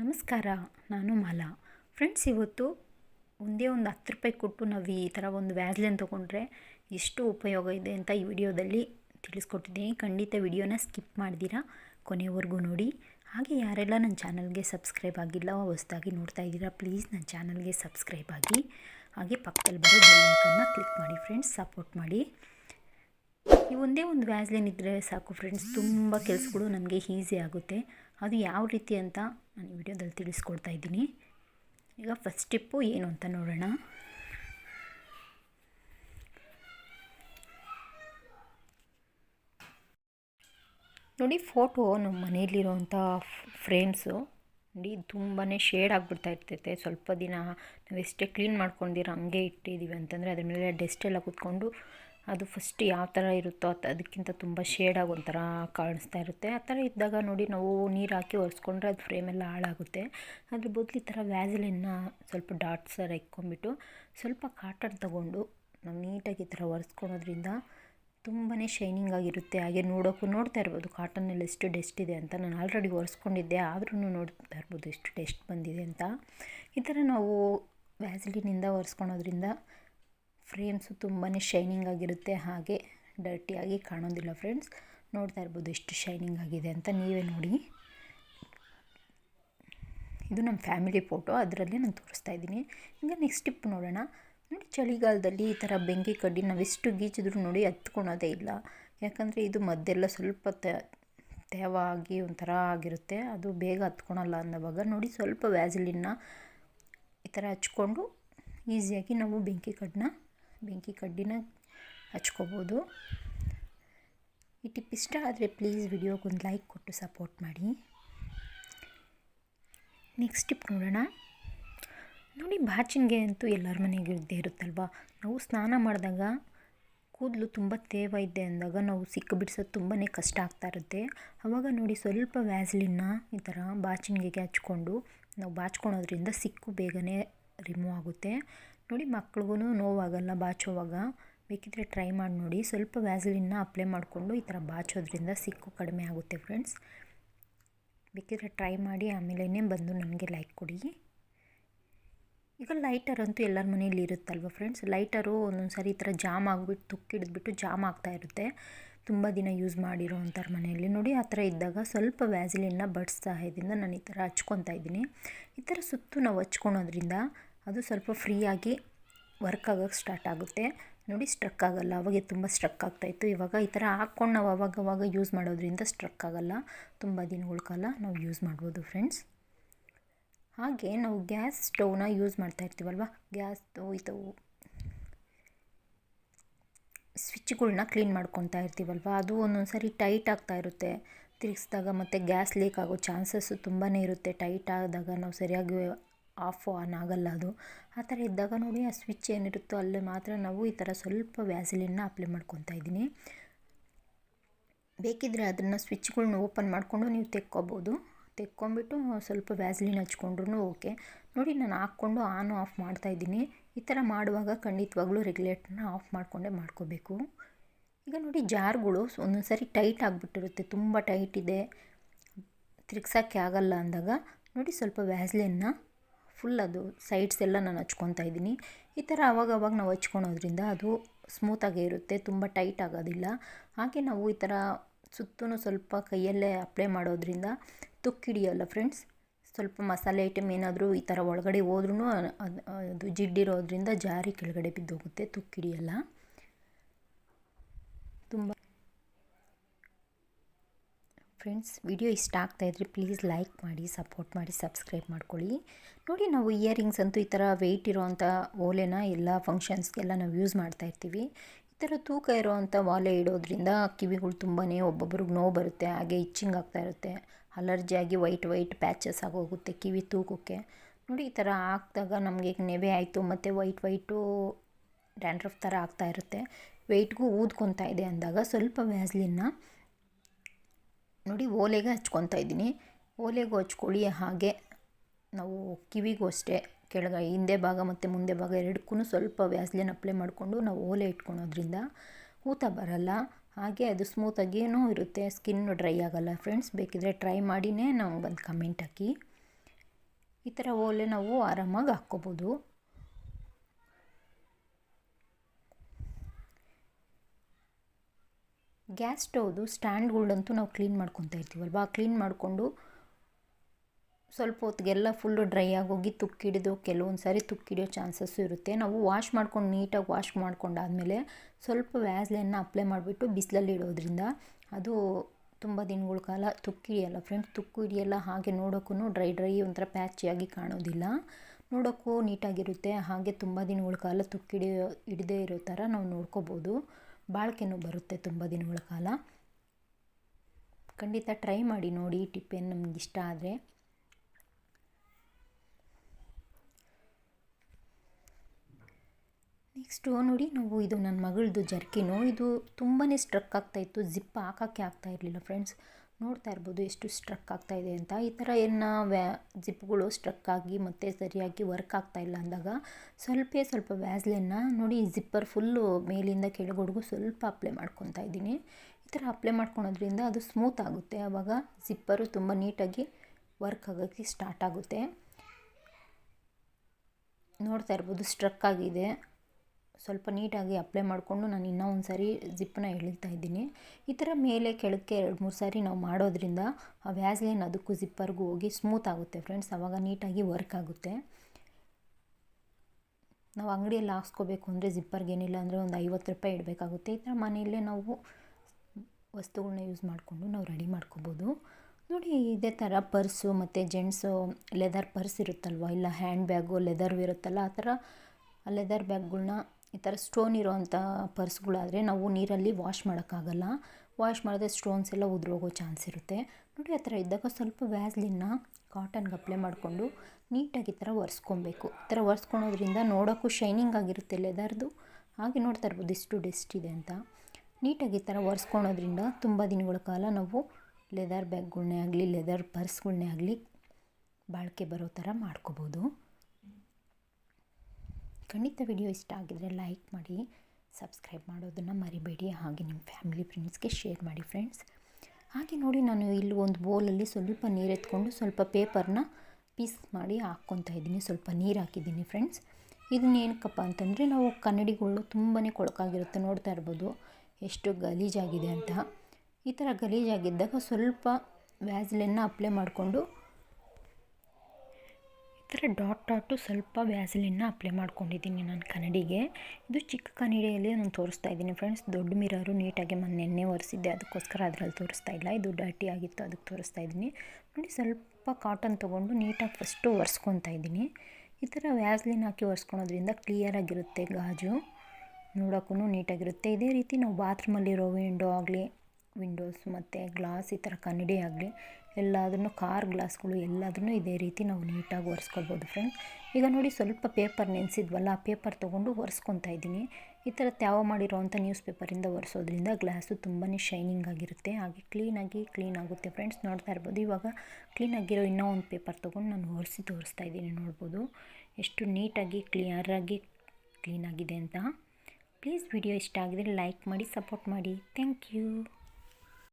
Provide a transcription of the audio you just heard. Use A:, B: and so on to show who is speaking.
A: ನಮಸ್ಕಾರ, ನಾನು ಮಾಲಾ. ಫ್ರೆಂಡ್ಸ್, ಇವತ್ತು ಒಂದೇ ಒಂದು ಹತ್ತು ರೂಪಾಯಿ ಕೊಟ್ಟು ನಾವು ಈ ಥರ ಒಂದು ವ್ಯಾಸ್ಲಿನ್ ತೊಗೊಂಡ್ರೆ ಎಷ್ಟು ಉಪಯೋಗ ಇದೆ ಅಂತ ಈ ವಿಡಿಯೋದಲ್ಲಿ ತಿಳಿಸ್ಕೊಟ್ಟಿದ್ದೀನಿ. ಖಂಡಿತ ವಿಡಿಯೋನ ಸ್ಕಿಪ್ ಮಾಡ್ದಿರಾ, ಕೊನೆವರೆಗೂ ನೋಡಿ. ಹಾಗೆ ಯಾರೆಲ್ಲ ನನ್ನ ಚಾನಲ್ಗೆ ಸಬ್ಸ್ಕ್ರೈಬ್ ಆಗಿಲ್ಲ, ಹೊಸದಾಗಿ ನೋಡ್ತಾ ಇದ್ದೀರಾ, ಪ್ಲೀಸ್ ನನ್ನ ಚಾನಲ್ಗೆ ಸಬ್ಸ್ಕ್ರೈಬ್ ಆಗಿ. ಹಾಗೆ ಪಕ್ಕದಲ್ಲಿ ಬರೋ ಬೆಲ್ಲೈಕನ್ನ ಕ್ಲಿಕ್ ಮಾಡಿ, ಫ್ರೆಂಡ್ಸ್, ಸಪೋರ್ಟ್ ಮಾಡಿ. ಈ ಒಂದೇ ಒಂದು ವ್ಯಾಸ್ಲಿನ್ ಇದ್ದರೆ ಸಾಕು ಫ್ರೆಂಡ್ಸ್ ತುಂಬ ಕೆಲಸಗಳು ನಮಗೆ ಈಸಿ ಆಗುತ್ತೆ. ಅದು ಯಾವ ರೀತಿ ಅಂತ ನಾನು ಈ ವಿಡಿಯೋದಲ್ಲಿ ತಿಳಿಸ್ಕೊಡ್ತಾ ಇದ್ದೀನಿ. ಈಗ ಫಸ್ಟ್ ಸ್ಟೆಪ್ಪು ಏನು ಅಂತ ನೋಡೋಣ. ನೋಡಿ ಫೋಟೋ ನಮ್ಮ ಮನೆಯಲ್ಲಿರೋವಂಥ ಫ್ರೇಮ್ಸು ನೋಡಿ ತುಂಬಾ ಶೇಡ್ ಆಗಿಬಿಡ್ತಾ ಇರ್ತೈತೆ. ಸ್ವಲ್ಪ ದಿನ ನಾವು ಎಷ್ಟೇ ಕ್ಲೀನ್ ಮಾಡ್ಕೊಂಡಿರೋ ಹಂಗೆ ಇಟ್ಟಿದ್ದೀವಿ ಅಂತಂದರೆ ಅದ್ರ ಮೇಲೆ ಡೆಸ್ಟ್ ಎಲ್ಲ ಕೂತ್ಕೊಂಡು ಅದು ಫಸ್ಟ್ ಯಾವ ಥರ ಇರುತ್ತೋ ಅದು ಅದಕ್ಕಿಂತ ತುಂಬ ಶೇಡಾಗಿ ಒಂಥರ ಕಾಣಿಸ್ತಾ ಇರುತ್ತೆ. ಆ ಥರ ಇದ್ದಾಗ ನೋಡಿ ನಾವು ನೀರು ಹಾಕಿ ಒರೆಸ್ಕೊಂಡ್ರೆ ಅದು ಫ್ರೇಮೆಲ್ಲ ಹಾಳಾಗುತ್ತೆ. ಅದ್ರ ಬದಲು ಈ ಥರ ವ್ಯಾಸಲಿನ್ನ ಸ್ವಲ್ಪ ಡಾಟ್ಸ್ ಥರ ಇಕ್ಕೊಂಬಿಟ್ಟು ಸ್ವಲ್ಪ ಕಾಟನ್ ತಗೊಂಡು ನಾವು ನೀಟಾಗಿ ಈ ಥರ ಒರೆಸ್ಕೊಳೋದ್ರಿಂದ ತುಂಬಾ ಶೈನಿಂಗ್ ಆಗಿರುತ್ತೆ. ಹಾಗೆ ನೋಡೋಕ್ಕೂ ನೋಡ್ತಾ ಇರ್ಬೋದು ಕಾಟನಲ್ಲಿ ಎಷ್ಟು ಡೆಸ್ಟ್ ಇದೆ ಅಂತ. ನಾನು ಆಲ್ರೆಡಿ ಒರೆಸ್ಕೊಂಡಿದ್ದೆ ಆದ್ರೂ ನೋಡ್ತಾ ಇರ್ಬೋದು ಎಷ್ಟು ಡೆಸ್ಟ್ ಬಂದಿದೆ ಅಂತ. ಈ ಥರ ನಾವು ವ್ಯಾಸಲಿನಿಂದ ಒರೆಸ್ಕೊಳೋದ್ರಿಂದ ಫ್ರೇಮ್ಸು ತುಂಬಾ ಶೈನಿಂಗ್ ಆಗಿರುತ್ತೆ, ಹಾಗೆ ಡರ್ಟಿಯಾಗಿ ಕಾಣೋದಿಲ್ಲ ಫ್ರೆಂಡ್ಸ್. ನೋಡ್ತಾ ಇರ್ಬೋದು ಎಷ್ಟು ಶೈನಿಂಗ್ ಆಗಿದೆ ಅಂತ ನೀವೇ ನೋಡಿ. ಇದು ನಮ್ಮ ಫ್ಯಾಮಿಲಿ ಫೋಟೋ, ಅದರಲ್ಲೇ ನಾನು ತೋರಿಸ್ತಾ ಇದ್ದೀನಿ. ಈಗ ನೆಕ್ಸ್ಟ್ ಟಿಪ್ ನೋಡೋಣ. ನೋಡಿ, ಚಳಿಗಾಲದಲ್ಲಿ ಈ ಥರ ಬೆಂಕಿ ಕಡ್ಡಿ ನಾವೆಷ್ಟು ಗೀಚಿದ್ರು ನೋಡಿ ಹತ್ಕೊಳೋದೇ ಇಲ್ಲ. ಯಾಕಂದರೆ ಇದು ಮದ್ದೆಲ್ಲ ಸ್ವಲ್ಪ ತೇವಾಗಿ ಒಂಥರ ಆಗಿರುತ್ತೆ. ಅದು ಬೇಗ ಹತ್ಕೊಳಲ್ಲ ಅನ್ನೋವಾಗ ನೋಡಿ ಸ್ವಲ್ಪ ವ್ಯಾಸಲಿನ್ನ ಈ ಥರ ಹಚ್ಕೊಂಡು ಈಸಿಯಾಗಿ ನಾವು ಬೆಂಕಿ ಕಡ್ಡನ್ನ ಬೆಂಕಿ ಕಡ್ಡಿನ ಹಚ್ಕೋಬೋದು. ಈ ಟಿಪ್ ಇಷ್ಟ ಆದರೆ ಪ್ಲೀಸ್ ವಿಡಿಯೋಗೊಂದು ಲೈಕ್ ಕೊಟ್ಟು ಸಪೋರ್ಟ್ ಮಾಡಿ. ನೆಕ್ಸ್ಟ್ ಟಿಪ್ ನೋಡೋಣ. ನೋಡಿ ಬಾಚಿನ್ಗೆ ಅಂತೂ ಎಲ್ಲರ ಮನೆಗೆ ಇದ್ದೇ ಇರುತ್ತಲ್ವ? ನಾವು ಸ್ನಾನ ಮಾಡಿದಾಗ ಕೂದಲು ತುಂಬ ತೇವ ಇದೆ ಅಂದಾಗ ನಾವು ಸಿಕ್ಕ ಬಿಡಿಸೋದು ತುಂಬಾ ಕಷ್ಟ ಆಗ್ತಾ ಇರುತ್ತೆ. ಆವಾಗ ನೋಡಿ ಸ್ವಲ್ಪ ವ್ಯಾಸ್ಲಿನ್ನ ಈ ಥರ ಬಾಚಿನ್ಗೆಗೆ ಹಚ್ಕೊಂಡು ನಾವು ಬಾಚ್ಕೊಳೋದ್ರಿಂದ ಸಿಕ್ಕು ಬೇಗನೆ ರಿಮೂವ್ ಆಗುತ್ತೆ. ನೋಡಿ ಮಕ್ಳಿಗೂ ನೋವಾಗಲ್ಲ, ಬಾಚೋವಾಗ. ಬೇಕಿದ್ದರೆ ಟ್ರೈ ಮಾಡಿ ನೋಡಿ. ಸ್ವಲ್ಪ ವ್ಯಾಸಲಿನ್ನ ಅಪ್ಲೈ ಮಾಡಿಕೊಂಡು ಈ ಥರ ಬಾಚೋದ್ರಿಂದ ಸಿಕ್ಕು ಕಡಿಮೆ ಆಗುತ್ತೆ ಫ್ರೆಂಡ್ಸ್ ಬೇಕಿದ್ರೆ ಟ್ರೈ ಮಾಡಿ, ಆಮೇಲೆ ಬಂದು ನನಗೆ ಲೈಕ್ ಕೊಡಿ. ಈಗ ಲೈಟರ್ ಅಂತೂ ಎಲ್ಲರ ಮನೇಲಿ ಇರುತ್ತಲ್ವ ಫ್ರೆಂಡ್ಸ್ ಲೈಟರು ಒಂದೊಂದು ಸಾರಿ ಈ ಥರ ಜಾಮ್ ಆಗಿಬಿಟ್ಟು ತುಕ್ಕಿಡಿದ್ಬಿಟ್ಟು ಜಾಮ್ ಆಗ್ತಾ ಇರುತ್ತೆ. ತುಂಬ ದಿನ ಯೂಸ್ ಮಾಡಿರೋ ಅಂಥವ್ರ ಮನೆಯಲ್ಲಿ. ನೋಡಿ ಆ ಥರ ಇದ್ದಾಗ ಸ್ವಲ್ಪ ವ್ಯಾಸಲಿನ್ನ ಬಡ್ಸ್ ಸಹಾಯದಿಂದ ನಾನು ಈ ಥರ ಹಚ್ಕೊತಾ ಇದ್ದೀನಿ. ಈ ಥರ ಸುತ್ತು ನಾವು ಹಚ್ಕೊಳೋದ್ರಿಂದ ಅದು ಸ್ವಲ್ಪ ಫ್ರೀಯಾಗಿ ವರ್ಕ್ ಆಗೋಕ್ಕೆ ಸ್ಟಾರ್ಟ್ ಆಗುತ್ತೆ. ನೋಡಿ, ಸ್ಟ್ರಕ್ ಆಗೋಲ್ಲ. ಅವಾಗೆ ತುಂಬ ಸ್ಟ್ರಕ್ ಆಗ್ತಾಯಿತ್ತು ಇವಾಗ ಈ ಥರ ಹಾಕ್ಕೊಂಡು ನಾವು ಅವಾಗವಾಗ ಅವಾಗ ಯೂಸ್ ಮಾಡೋದ್ರಿಂದ ಸ್ಟ್ರಕ್ ಆಗೋಲ್ಲ. ತುಂಬ ದಿನಗಳ ಕಾಲ ನಾವು ಯೂಸ್ ಮಾಡ್ಬೋದು ಫ್ರೆಂಡ್ಸ್. ಹಾಗೆ ನಾವು ಗ್ಯಾಸ್ ಸ್ಟವ್ನ ಯೂಸ್ ಮಾಡ್ತಾ ಇರ್ತೀವಲ್ವ? ಗ್ಯಾಸ್ ಇದು ಸ್ವಿಚ್ಗಳನ್ನ ಕ್ಲೀನ್ ಮಾಡ್ಕೊತಾ ಇರ್ತೀವಲ್ವ? ಅದು ಒಂದೊಂದು ಸಾರಿ ಟೈಟ್ ಆಗ್ತಾ ಇರುತ್ತೆ. ತಿರುಗಿಸಿದಾಗ ಮತ್ತು ಗ್ಯಾಸ್ ಲೀಕ್ ಆಗೋ ಚಾನ್ಸಸ್ಸು ತುಂಬಾ ಇರುತ್ತೆ. ಟೈಟ್ ಆದಾಗ ನಾವು ಸರಿಯಾಗಿ ಆಫ್ ಆನ್ ಆಗಲ್ಲ ಅದು. ಆ ಥರ ಇದ್ದಾಗ ನೋಡಿ ಆ ಸ್ವಿಚ್ ಏನಿರುತ್ತೋ ಅಲ್ಲಿ ಮಾತ್ರ ನಾವು ಈ ಥರ ಸ್ವಲ್ಪ ವ್ಯಾಸಲಿನ್ನ ಅಪ್ಲೈ ಮಾಡ್ಕೊತಾ ಇದ್ದೀನಿ. ಬೇಕಿದ್ದರೆ ಅದನ್ನು ಸ್ವಿಚ್ಗಳನ್ನ ಓಪನ್ ಮಾಡಿಕೊಂಡು ನೀವು ತೆಕ್ಕೋಬೋದು. ತೆಕ್ಕೊಂಬಿಟ್ಟು ಸ್ವಲ್ಪ ವ್ಯಾಸ್ಲಿನ್ ಹಚ್ಕೊಂಡ್ರೂ ಓಕೆ. ನೋಡಿ ನಾನು ಹಾಕ್ಕೊಂಡು ಆನು ಆಫ್ ಮಾಡ್ತಾ ಇದ್ದೀನಿ. ಈ ಥರ ಮಾಡುವಾಗ ಖಂಡಿತವಾಗ್ಲೂ ರೆಗ್ಯುಲೇಟ್ರನ್ನ ಆಫ್ ಮಾಡಿಕೊಂಡೇ ಮಾಡ್ಕೋಬೇಕು. ಈಗ ನೋಡಿ ಜಾರ್ಗಳು ಒಂದೊಂದು ಸರಿ ಟೈಟ್ ಆಗಿಬಿಟ್ಟಿರುತ್ತೆ. ತುಂಬ ಟೈಟ್ ಇದೆ. ತಿರುಗ್ಸೋಕ್ಕೆ ಆಗಲ್ಲ ಅಂದಾಗ ನೋಡಿ ಸ್ವಲ್ಪ ವ್ಯಾಸ್ಲಿನ್ನ ಫುಲ್ ಅದು ಸೈಡ್ಸ್ ಎಲ್ಲ ನಾನು ಹಚ್ಕೊತಾ ಇದ್ದೀನಿ. ಈ ಥರ ಅವಾಗ ಅವಾಗ ನಾವು ಹಚ್ಕೊಳೋದ್ರಿಂದ ಅದು ಸ್ಮೂತಾಗೇ ಇರುತ್ತೆ, ತುಂಬ ಟೈಟ್ ಆಗೋದಿಲ್ಲ. ಹಾಗೆ ನಾವು ಈ ಥರ ಸುತ್ತೂ ಸ್ವಲ್ಪ ಕೈಯಲ್ಲೇ ಅಪ್ಲೈ ಮಾಡೋದ್ರಿಂದ ತುಕ್ಕಿಡಿಯೋಲ್ಲ ಫ್ರೆಂಡ್ಸ್, ಸ್ವಲ್ಪ ಮಸಾಲೆ ಐಟಮ್ ಏನಾದರೂ ಈ ಥರ ಒಳಗಡೆ ಹೋದ್ರೂ ಅದು ಜಿಡ್ಡಿರೋದ್ರಿಂದ ಜಾರಿ ಕೆಳಗಡೆ ಬಿದ್ದೋಗುತ್ತೆ ತುಕ್ಕಿಡಿಯಲ್ಲ ತುಂಬ ಫ್ರೆಂಡ್ಸ್ ವಿಡಿಯೋ ಇಷ್ಟ ಆಗ್ತಾಯಿದ್ರೆ ಪ್ಲೀಸ್ ಲೈಕ್ ಮಾಡಿ ಸಪೋರ್ಟ್ ಮಾಡಿ ಸಬ್ಸ್ಕ್ರೈಬ್ ಮಾಡ್ಕೊಳ್ಳಿ. ನೋಡಿ ನಾವು ಇಯರಿಂಗ್ಸ್ ಅಂತೂ ಈ ಥರ ವೆಯ್ಟ್ ಇರೋವಂಥ ಓಲೆನ ಎಲ್ಲ ಫಂಕ್ಷನ್ಸ್ಗೆಲ್ಲ ನಾವು ಯೂಸ್ ಮಾಡ್ತಾ ಇರ್ತೀವಿ. ಈ ಥರ ತೂಕ ಇರೋವಂಥ ವಾಲೆ ಇಡೋದ್ರಿಂದ ಕಿವಿಗಳು ತುಂಬಾ ಒಬ್ಬೊಬ್ರಿಗೆ ನೋವು ಬರುತ್ತೆ, ಹಾಗೆ ಇಚ್ಚಿಂಗ್ ಆಗ್ತಾ ಇರುತ್ತೆ ಅಲರ್ಜಿ ಆಗಿ ವೈಟ್ ವೈಟ್ ಪ್ಯಾಚಸ್ ಆಗೋಗುತ್ತೆ ಕಿವಿ ತೂಕಕ್ಕೆ. ನೋಡಿ ಈ ಥರ ಹಾಕ್ದಾಗ ನಮಗೆ ನೆವೆ ಆಯಿತು, ಮತ್ತು ವೈಟ್ ವೈಟು ಡ್ಯಾಂಡ್ರಫ್ ಥರ ಆಗ್ತಾ ಇರುತ್ತೆ. ವೆಯ್ಟ್ಗೂ ಊದ್ಕೊತಾ ಇದೆ ಅಂದಾಗ ಸ್ವಲ್ಪ ವ್ಯಾಸ್ಲಿನ್ನ ನೋಡಿ ಓಲೆಗೆ ಹಚ್ಕೊತಾ ಇದ್ದೀನಿ. ಓಲೆಗೂ ಹಚ್ಕೊಳ್ಳಿ, ಹಾಗೆ ನಾವು ಕಿವಿಗೂ ಅಷ್ಟೇ ಕೆಳಗೆ ಹಿಂದೆ ಭಾಗ ಮತ್ತು ಮುಂದೆ ಭಾಗ ಎರಡಕ್ಕೂ ಸ್ವಲ್ಪ ವ್ಯಾಸ್ಲಿನ್ ಅಪ್ಲೈ ಮಾಡಿಕೊಂಡು ನಾವು ಓಲೆ ಇಟ್ಕೊಳೋದ್ರಿಂದ ಊತ ಬರಲ್ಲ. ಹಾಗೆ ಅದು ಸ್ಮೂತಾಗಿಯೂ ಇರುತ್ತೆ. ಸ್ಕಿನ್ ಡ್ರೈ ಆಗೋಲ್ಲ ಫ್ರೆಂಡ್ಸ್ ಬೇಕಿದ್ರೆ ಟ್ರೈ ಮಾಡಿನೇ ನಾವು ಒಂದು ಕಮೆಂಟ್ ಹಾಕಿ. ಈ ಥರ ಓಲೆ ನಾವು ಆರಾಮಾಗಿ ಹಾಕ್ಕೋಬೋದು. ಗ್ಯಾಸ್ ಸ್ಟ್ಯಾಂಡ್ ಸ್ಟ್ಯಾಂಡ್ಗಳಂತೂ ನಾವು ಕ್ಲೀನ್ ಮಾಡ್ಕೊತಾ ಇರ್ತೀವಲ್ವ? ಕ್ಲೀನ್ ಮಾಡಿಕೊಂಡು ಸ್ವಲ್ಪ ಹೊತ್ತಿಗೆಲ್ಲ ಫುಲ್ಲು ಡ್ರೈ ಆಗೋಗಿ ತುಕ್ಕಿಡಿದು ಕೆಲವೊಂದು ಸಾರಿ ತುಕ್ಕಿಡಿಯೋ ಚಾನ್ಸಸ್ಸು ಇರುತ್ತೆ. ನಾವು ವಾಶ್ ಮಾಡ್ಕೊಂಡು ನೀಟಾಗಿ ವಾಶ್ ಮಾಡ್ಕೊಂಡಾದಮೇಲೆ ಸ್ವಲ್ಪ ವ್ಯಾಸ್ಲೈನ್ನ ಅಪ್ಲೈ ಮಾಡಿಬಿಟ್ಟು ಬಿಸಿಲಲ್ಲಿ ಇಡೋದ್ರಿಂದ ಅದು ತುಂಬ ದಿನಗಳ ಕಾಲ ತುಕ್ಕಿಡಿಯಲ್ಲ ಫ್ರೆಂಡ್ಸ್ ತುಕ್ಕು ಹಿಡಿಯಲ್ಲ ಹಾಗೆ ನೋಡೋಕ್ಕೂ ಡ್ರೈ ಡ್ರೈ ಒಂಥರ ಪ್ಯಾಚಿಯಾಗಿ ಕಾಣೋದಿಲ್ಲ. ನೋಡೋಕ್ಕೂ ನೀಟಾಗಿರುತ್ತೆ. ಹಾಗೆ ತುಂಬ ದಿನಗಳ ಕಾಲ ತುಕ್ಕಿಡಿಯೋ ಹಿಡದೇ ಇರೋ ಥರ ನಾವು ನೋಡ್ಕೋಬೋದು. ಬಾಳಿಕೆನೂ ಬರುತ್ತೆ ತುಂಬ ದಿನಗಳ ಕಾಲ. ಖಂಡಿತ ಟ್ರೈ ಮಾಡಿ ನೋಡಿ ಟಿಪ್ಪೇನು ನಮ್ಗೆ ಇಷ್ಟ ಆದರೆ. ನೆಕ್ಸ್ಟು ನೋಡಿ, ನಾವು ಇದು ನನ್ನ ಮಗಳದು ಜರ್ಕಿನು, ಇದು ತುಂಬಾ ಸ್ಟ್ರಕ್ ಆಗ್ತಾಯಿತ್ತು ಜಿಪ್ ಹಾಕೋಕ್ಕೆ ಆಗ್ತಾ ಇರಲಿಲ್ಲ ಫ್ರೆಂಡ್ಸ್ ನೋಡ್ತಾ ಇರ್ಬೋದು ಎಷ್ಟು ಸ್ಟ್ರಕ್ ಆಗ್ತಾ ಇದೆ ಅಂತ. ಈ ಥರ ಏನು ವ್ಯಾ, ಜಿಪ್ಗಳು ಸ್ಟ್ರಕ್ ಆಗಿ ಮತ್ತೆ ಸರಿಯಾಗಿ ವರ್ಕ್ ಆಗ್ತಾ ಇಲ್ಲ ಅಂದಾಗ ಸ್ವಲ್ಪ ಸ್ವಲ್ಪ ವ್ಯಾಸ್ಲನ್ನ ನೋಡಿ ಜಿಪ್ಪರ್ ಫುಲ್ಲು ಮೇಲಿಂದ ಕೆಳಗಡೆಗೂ ಸ್ವಲ್ಪ ಅಪ್ಲೈ ಮಾಡ್ಕೊತಾ ಇದ್ದೀನಿ. ಈ ಥರ ಅಪ್ಲೈ ಮಾಡ್ಕೊಳೋದ್ರಿಂದ ಅದು ಸ್ಮೂತ್ ಆಗುತ್ತೆ. ಆವಾಗ ಜಿಪ್ಪರು ತುಂಬ ನೀಟಾಗಿ ವರ್ಕ್ ಆಗೋಕ್ಕೆ ಸ್ಟಾರ್ಟ್ ಆಗುತ್ತೆ. ನೋಡ್ತಾ ಇರ್ಬೋದು ಸ್ಟ್ರಕ್ ಆಗಿದೆ. ಸ್ವಲ್ಪ ನೀಟಾಗಿ ಅಪ್ಲೈ ಮಾಡಿಕೊಂಡು ನಾನು ಇನ್ನೂ ಒಂದು ಸಾರಿ ಜಿಪ್ಪನ್ನ ಎಳಿತಾ ಇದ್ದೀನಿ. ಈ ಥರ ಮೇಲೆ ಕೆಳಕ್ಕೆ ಎರಡು ಮೂರು ಸಾರಿ ನಾವು ಮಾಡೋದ್ರಿಂದ ಆ ವ್ಯಾಸ್ಲೈನ್ ಅದಕ್ಕೂ ಜಿಪ್ಪರ್ಗೂ ಹೋಗಿ ಸ್ಮೂತ್ ಆಗುತ್ತೆ ಫ್ರೆಂಡ್ಸ್. ಅವಾಗ ನೀಟಾಗಿ ವರ್ಕ್ ಆಗುತ್ತೆ. ನಾವು ಅಂಗಡಿಯಲ್ಲಿ ಹಾಕ್ಸ್ಕೋಬೇಕು ಅಂದರೆ ಜಿಪ್ಪರ್ಗೆ ಏನಿಲ್ಲ ಅಂದರೆ ಒಂದು ಐವತ್ತು ರೂಪಾಯಿ ಇಡಬೇಕಾಗುತ್ತೆ. ಈ ಥರ ಮನೆಯಲ್ಲೇ ನಾವು ವಸ್ತುಗಳನ್ನ ಯೂಸ್ ಮಾಡಿಕೊಂಡು ನಾವು ರೆಡಿ ಮಾಡ್ಕೋಬೋದು. ನೋಡಿ, ಇದೇ ಥರ ಪರ್ಸು ಮತ್ತು ಜೆಂಟ್ಸು ಲೆದರ್ ಪರ್ಸ್ ಇರುತ್ತಲ್ವ? ಇಲ್ಲ ಹ್ಯಾಂಡ್ ಬ್ಯಾಗು ಲೆದರ್ ಇರುತ್ತಲ್ಲ, ಆ ಥರ ಲೆದರ್ ಬ್ಯಾಗ್ಗಳ್ನ ಈ ಥರ ಸ್ಟೋನ್ ಇರೋವಂಥ ಪರ್ಸ್ಗಳಾದರೆ ನಾವು ನೀರಲ್ಲಿ ವಾಶ್ ಮಾಡೋಕ್ಕಾಗಲ್ಲ. ವಾಶ್ ಮಾಡಿದ್ರೆ ಸ್ಟೋನ್ಸ್ ಎಲ್ಲ ಉದುರೋಗೋ ಚಾನ್ಸ್ ಇರುತ್ತೆ. ನೋಡಿ ಆ ಥರ ಇದ್ದಾಗ ಸ್ವಲ್ಪ ವ್ಯಾಸ್ಲಿನ್ನ ಕಾಟನ್ಗೆ ಅಪ್ಲೈ ಮಾಡಿಕೊಂಡು ನೀಟಾಗಿ ಈ ಥರ ಒರೆಸ್ಕೊಬೇಕು. ಈ ಥರ ಒರೆಸ್ಕೊಳೋದ್ರಿಂದ ನೋಡೋಕ್ಕೂ ಶೈನಿಂಗ್ ಆಗಿರುತ್ತೆ ಲೆದರ್ದು ಹಾಗೆ ನೋಡ್ತಾ ಇರ್ಬೋದು, ಇಷ್ಟು ಡೆಸ್ಟ್ ಇದೆ ಅಂತ. ನೀಟಾಗಿ ಈ ಥರ ಒರೆಸ್ಕೊಳೋದ್ರಿಂದ ತುಂಬ ದಿನಗಳ ಕಾಲ ನಾವು ಲೆದರ್ ಬ್ಯಾಗ್ಗಳನ್ನೇ ಆಗಲಿ ಲೆದರ್ ಪರ್ಸ್ಗಳನ್ನೇ ಆಗಲಿ ಬಾಳಿಕೆ ಬರೋ ಥರ ಮಾಡ್ಕೋಬೋದು. ಖಂಡಿತ ವಿಡಿಯೋ ಇಷ್ಟ ಆಗಿದರೆ ಲೈಕ್ ಮಾಡಿ ಸಬ್ಸ್ಕ್ರೈಬ್ ಮಾಡೋದನ್ನು ಮರಿಬೇಡಿ. ಹಾಗೆ ನಿಮ್ಮ ಫ್ಯಾಮಿಲಿ ಫ್ರೆಂಡ್ಸ್ಗೆ ಶೇರ್ ಮಾಡಿ ಫ್ರೆಂಡ್ಸ್ ಹಾಗೆ ನೋಡಿ ನಾನು ಇಲ್ಲಿ ಒಂದು ಬೋಲಲ್ಲಿ ಸ್ವಲ್ಪ ನೀರು ಎತ್ಕೊಂಡು ಸ್ವಲ್ಪ ಪೇಪರ್ನ ಪೀಸ್ ಮಾಡಿ ಹಾಕ್ಕೊತಾ ಇದ್ದೀನಿ. ಸ್ವಲ್ಪ ನೀರು ಹಾಕಿದ್ದೀನಿ ಫ್ರೆಂಡ್ಸ್ ಇದನ್ನೇನಕ್ಕಪ್ಪ ಅಂತಂದರೆ ನಾವು ಕನ್ನಡಿಗಳು ತುಂಬಾ ಕೊಳಕಾಗಿರುತ್ತೆ ನೋಡ್ತಾ ಇರ್ಬೋದು. ಎಷ್ಟು ಗಲೀಜಾಗಿದೆ ಅಂತ. ಈ ಥರ ಗಲೀಜಾಗಿದ್ದಾಗ ಸ್ವಲ್ಪ ವ್ಯಾಸಲನ್ನು ಅಪ್ಲೈ ಮಾಡಿಕೊಂಡು ಈ ಥರ ಡಾಟ್ ಡಾಟು ಸ್ವಲ್ಪ ವ್ಯಾಸಲಿನ್ನ ಅಪ್ಲೈ ಮಾಡ್ಕೊಂಡಿದ್ದೀನಿ ನಾನು ಕನ್ನಡಿಗೆ. ಇದು ಚಿಕ್ಕ ಕನ್ನಡಿಯಲ್ಲಿ ನಾನು ತೋರಿಸ್ತಾ ಇದ್ದೀನಿ ಫ್ರೆಂಡ್ಸ್. ದೊಡ್ಡ ಮಿರರು ನೀಟಾಗಿ ಮೊನ್ನೆ ನೆನ್ನೆ ಒರೆಸಿದ್ದೆ. ಅದಕ್ಕೋಸ್ಕರ ಅದರಲ್ಲಿ ತೋರಿಸ್ತಾ ಇಲ್ಲ. ಇದು ಡರ್ಟಿ ಆಗಿತ್ತು, ಅದಕ್ಕೆ ತೋರಿಸ್ತಾ ಇದ್ದೀನಿ. ನೋಡಿ, ಸ್ವಲ್ಪ ಕಾಟನ್ ತೊಗೊಂಡು ನೀಟಾಗಿ ಫಸ್ಟು ಒರೆಸ್ಕೊತಾ ಇದ್ದೀನಿ. ಈ ಥರ ವ್ಯಾಸ್ಲಿನ್ ಹಾಕಿ ಒರೆಸ್ಕೊಳೋದ್ರಿಂದ ಕ್ಲಿಯರಾಗಿರುತ್ತೆ ಗಾಜು. ನೋಡೋಕ್ಕೂ ನೀಟಾಗಿರುತ್ತೆ. ಇದೇ ರೀತಿ ನಾವು ಬಾತ್ರೂಮಲ್ಲಿರೋ ವಿಂಡೋ ಆಗಲಿ ವಿಂಡೋಸ್ ಮತ್ತು ಗ್ಲಾಸ್ ಈ ಥರ ಕನ್ನಡಿ ಆಗಲಿ ಎಲ್ಲದನ್ನು ಕಾರ್ ಗ್ಲಾಸ್ಗಳು ಎಲ್ಲದನ್ನು ಇದೇ ರೀತಿ ನಾವು ನೀಟಾಗಿ ಒರೆಸ್ಕೊಳ್ಬೋದು ಫ್ರೆಂಡ್ಸ್ ಈಗ ನೋಡಿ ಸ್ವಲ್ಪ ಪೇಪರ್ ನೆನೆಸಿದ್ವಲ್ಲ, ಆ ಪೇಪರ್ ತೊಗೊಂಡು ಒರೆಸ್ಕೊತಾ ಇದ್ದೀನಿ. ಈ ಥರ ತ್ಯಾವ ಮಾಡಿರೋವಂಥ ನ್ಯೂಸ್ ಪೇಪರಿಂದ ಒರೆಸೋದ್ರಿಂದ ಗ್ಲಾಸು ತುಂಬಾ ಶೈನಿಂಗ್ ಆಗಿರುತ್ತೆ. ಹಾಗೆ ಕ್ಲೀನಾಗಿ ಕ್ಲೀನ್ ಆಗುತ್ತೆ ಫ್ರೆಂಡ್ಸ್ ನೋಡ್ತಾ ಇರ್ಬೋದು, ಇವಾಗ ಕ್ಲೀನಾಗಿರೋ ಇನ್ನೂ ಒಂದು ಪೇಪರ್ ತೊಗೊಂಡು ನಾನು ಒರೆಸಿ ತೋರಿಸ್ತಾ ಇದ್ದೀನಿ ನೋಡ್ಬೋದು. ಎಷ್ಟು ನೀಟಾಗಿ ಕ್ಲಿಯರಾಗಿ ಕ್ಲೀನಾಗಿದೆ ಅಂತ. ಪ್ಲೀಸ್ ವಿಡಿಯೋ ಇಷ್ಟ ಆಗಿದರೆ ಲೈಕ್ ಮಾಡಿ ಸಪೋರ್ಟ್ ಮಾಡಿ. Thank you